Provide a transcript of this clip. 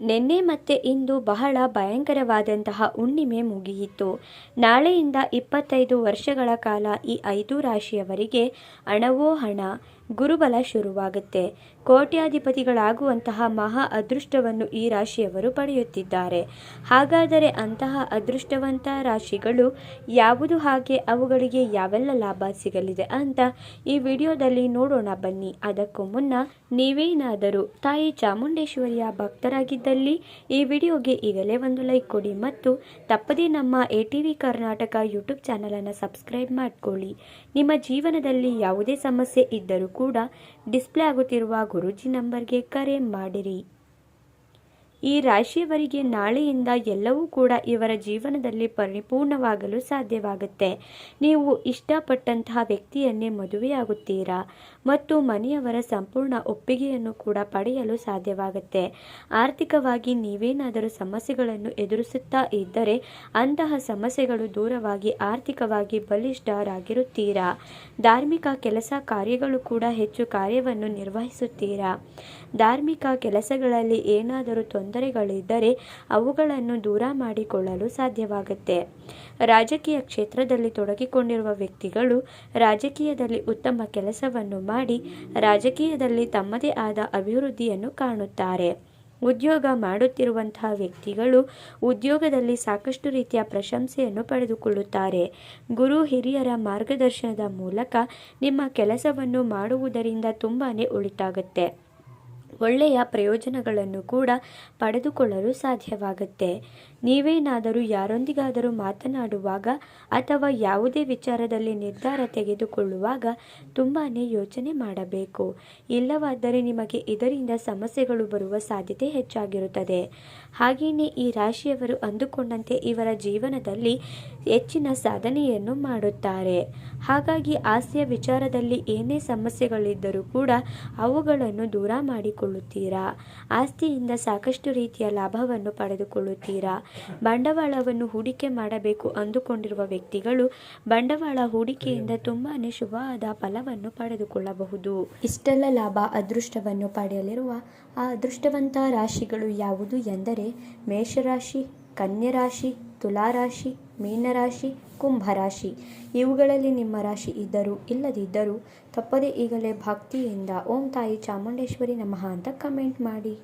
ನಿನ್ನೆ ಮತ್ತೆ ಇಂದು ಬಹಳ ಭಯಂಕರವಾದಂತಹ ಹುಣ್ಣಿಮೆ ಮುಗಿಯಿತು. ನಾಳೆಯಿಂದ ಇಪ್ಪತ್ತೈದು ವರ್ಷಗಳ ಕಾಲ ಈ ಐದು ರಾಶಿಯವರಿಗೆ ಹಣವೋ ಹಣ ಗುರುಬಲ ಶುರುವಾಗುತ್ತೆ. ಕೋಟ್ಯಾಧಿಪತಿಗಳಾಗುವಂತಹ ಮಹಾ ಅದೃಷ್ಟವನ್ನು ಈ ರಾಶಿಯವರು ಪಡೆಯುತ್ತಿದ್ದಾರೆ. ಹಾಗಾದರೆ ಅಂತಹ ಅದೃಷ್ಟವಂತ ರಾಶಿಗಳು ಯಾವುದು ಹಾಗೆ? ಅವುಗಳಿಗೆ ಯಾವೆಲ್ಲ ಲಾಭ ಸಿಗಲಿದೆ ಅಂತ ಈ ವಿಡಿಯೋದಲ್ಲಿ ನೋಡೋಣ ಬನ್ನಿ. ಅದಕ್ಕೂ ಮುನ್ನ ನೀವೇನಾದರೂ ತಾಯಿ ಚಾಮುಂಡೇಶ್ವರಿಯ ಭಕ್ತರಾಗಿದ್ದಲ್ಲಿ ಈ ವಿಡಿಯೋಗೆ ಈಗಲೇ ಒಂದು ಲೈಕ್ ಕೊಡಿ ಮತ್ತು ತಪ್ಪದೇ ನಮ್ಮ A T V Karnataka YouTube ಚಾನಲನ್ನು ಸಬ್ಸ್ಕ್ರೈಬ್ ಮಾಡಿಕೊಳ್ಳಿ. ನಿಮ್ಮ ಜೀವನದಲ್ಲಿ ಯಾವುದೇ ಸಮಸ್ಯೆ ಇದ್ದರೂ ಕೂಡ ಡಿಸ್ಪ್ಲೇ ಆಗುತ್ತಿರುವ ಗುರೂಜಿ ನಂಬರ್ಗೆ ಕರೆ ಮಾಡಿರಿ. ಈ ರಾಶಿಯವರಿಗೆ ನಾಳೆಯಿಂದ ಎಲ್ಲವೂ ಕೂಡ ಇವರ ಜೀವನದಲ್ಲಿ ಪರಿಪೂರ್ಣವಾಗಲು ಸಾಧ್ಯವಾಗುತ್ತೆ. ನೀವು ಇಷ್ಟಪಟ್ಟಂತಹ ವ್ಯಕ್ತಿಯನ್ನೇ ಮದುವೆಯಾಗುತ್ತೀರಾ? ಮತ್ತು ಮನೆಯವರ ಸಂಪೂರ್ಣ ಒಪ್ಪಿಗೆಯನ್ನು ಕೂಡ ಪಡೆಯಲು ಸಾಧ್ಯವಾಗುತ್ತೆ. ಆರ್ಥಿಕವಾಗಿ ನೀವೇನಾದರೂ ಸಮಸ್ಯೆಗಳನ್ನು ಎದುರಿಸುತ್ತಾ ಇದ್ದರೆ ಅಂತಹ ಸಮಸ್ಯೆಗಳು ದೂರವಾಗಿ ಆರ್ಥಿಕವಾಗಿ ಬಲಿಷ್ಠರಾಗಿರುತ್ತೀರಾ? ಧಾರ್ಮಿಕ ಕೆಲಸ ಕಾರ್ಯಗಳು ಕೂಡ ಹೆಚ್ಚು ಕಾರ್ಯವನ್ನು ನಿರ್ವಹಿಸುತ್ತೀರಾ? ಧಾರ್ಮಿಕ ಕೆಲಸಗಳಲ್ಲಿ ಏನಾದರೂ ತೊಂದರೆಗಳಿದ್ದರೆ ಅವುಗಳನ್ನು ದೂರ ಮಾಡಿಕೊಳ್ಳಲು ಸಾಧ್ಯವಾಗುತ್ತೆ. ರಾಜಕೀಯ ಕ್ಷೇತ್ರದಲ್ಲಿ ತೊಡಗಿಕೊಂಡಿರುವ ವ್ಯಕ್ತಿಗಳು ರಾಜಕೀಯದಲ್ಲಿ ಉತ್ತಮ ಕೆಲಸವನ್ನು ಮಾಡಿ ರಾಜಕೀಯದಲ್ಲಿ ತಮ್ಮದೇ ಆದ ಅಭಿವೃದ್ಧಿಯನ್ನು ಕಾಣುತ್ತಾರೆ. ಉದ್ಯೋಗ ಮಾಡುತ್ತಿರುವಂತಹ ವ್ಯಕ್ತಿಗಳು ಉದ್ಯೋಗದಲ್ಲಿ ಸಾಕಷ್ಟು ರೀತಿಯ ಪ್ರಶಂಸೆಯನ್ನು ಪಡೆದುಕೊಳ್ಳುತ್ತಾರೆ. ಗುರು ಹಿರಿಯರ ಮಾರ್ಗದರ್ಶನದ ಮೂಲಕ ನಿಮ್ಮ ಕೆಲಸವನ್ನು ಮಾಡುವುದರಿಂದ ತುಂಬಾ ಉಳಿತಾಗುತ್ತೆ. ಒಳ್ಳೆಯ ಪ್ರಯೋಜನಗಳನ್ನು ಕೂಡ ಪಡೆದುಕೊಳ್ಳಲು ಸಾಧ್ಯವಾಗುತ್ತೆ. ನೀವೇನಾದರೂ ಯಾರೊಂದಿಗಾದರೂ ಮಾತನಾಡುವಾಗ ಅಥವಾ ಯಾವುದೇ ವಿಚಾರದಲ್ಲಿ ನಿರ್ಧಾರ ತೆಗೆದುಕೊಳ್ಳುವಾಗ ತುಂಬಾ ಯೋಚನೆ ಮಾಡಬೇಕು. ಇಲ್ಲವಾದರೆ ನಿಮಗೆ ಇದರಿಂದ ಸಮಸ್ಯೆಗಳು ಬರುವ ಸಾಧ್ಯತೆ ಹೆಚ್ಚಾಗಿರುತ್ತದೆ. ಹಾಗೆಯೇ ಈ ರಾಶಿಯವರು ಅಂದುಕೊಂಡಂತೆ ಇವರ ಜೀವನದಲ್ಲಿ ಹೆಚ್ಚಿನ ಸಾಧನೆಯನ್ನು ಮಾಡುತ್ತಾರೆ. ಹಾಗಾಗಿ ಆಸೆಯ ವಿಚಾರದಲ್ಲಿ ಏನೇ ಸಮಸ್ಯೆಗಳಿದ್ದರೂ ಕೂಡ ಅವುಗಳನ್ನು ದೂರ ಮಾಡಿಕೊಳ್ಳುತ್ತೀರಾ? ಆಸ್ತಿಯಿಂದ ಸಾಕಷ್ಟು ರೀತಿಯ ಲಾಭವನ್ನು ಪಡೆದುಕೊಳ್ಳುತ್ತೀರಾ? ಬಂಡವಾಳವನ್ನು ಹೂಡಿಕೆ ಮಾಡಬೇಕು ಅಂದುಕೊಂಡಿರುವ ವ್ಯಕ್ತಿಗಳು ಬಂಡವಾಳ ಹೂಡಿಕೆಯಿಂದ ತುಂಬಾನೇ ಶುಭವಾದ ಫಲವನ್ನು ಪಡೆದುಕೊಳ್ಳಬಹುದು. ಇಷ್ಟೆಲ್ಲ ಲಾಭ, ಅದೃಷ್ಟವನ್ನು ಪಡೆಯಲಿರುವ ಆ ಅದೃಷ್ಟವಂತ ರಾಶಿಗಳು ಯಾವುದು ಎಂದರೆ ಮೇಷರಾಶಿ, ಕನ್ಯರಾಶಿ, ತುಲಾರಾಶಿ, ಮೀನರಾಶಿ, ಕುಂಭರಾಶಿ. ಇವುಗಳಲ್ಲಿ ನಿಮ್ಮ ರಾಶಿ ಇದ್ದರೂ ಇಲ್ಲದಿದ್ದರೂ ತಪ್ಪದೇ ಈಗಲೇ ಭಕ್ತಿಯಿಂದ ಓಂ ತಾಯಿ ಚಾಮುಂಡೇಶ್ವರಿ ನಮಃ ಅಂತ ಕಮೆಂಟ್ ಮಾಡಿ.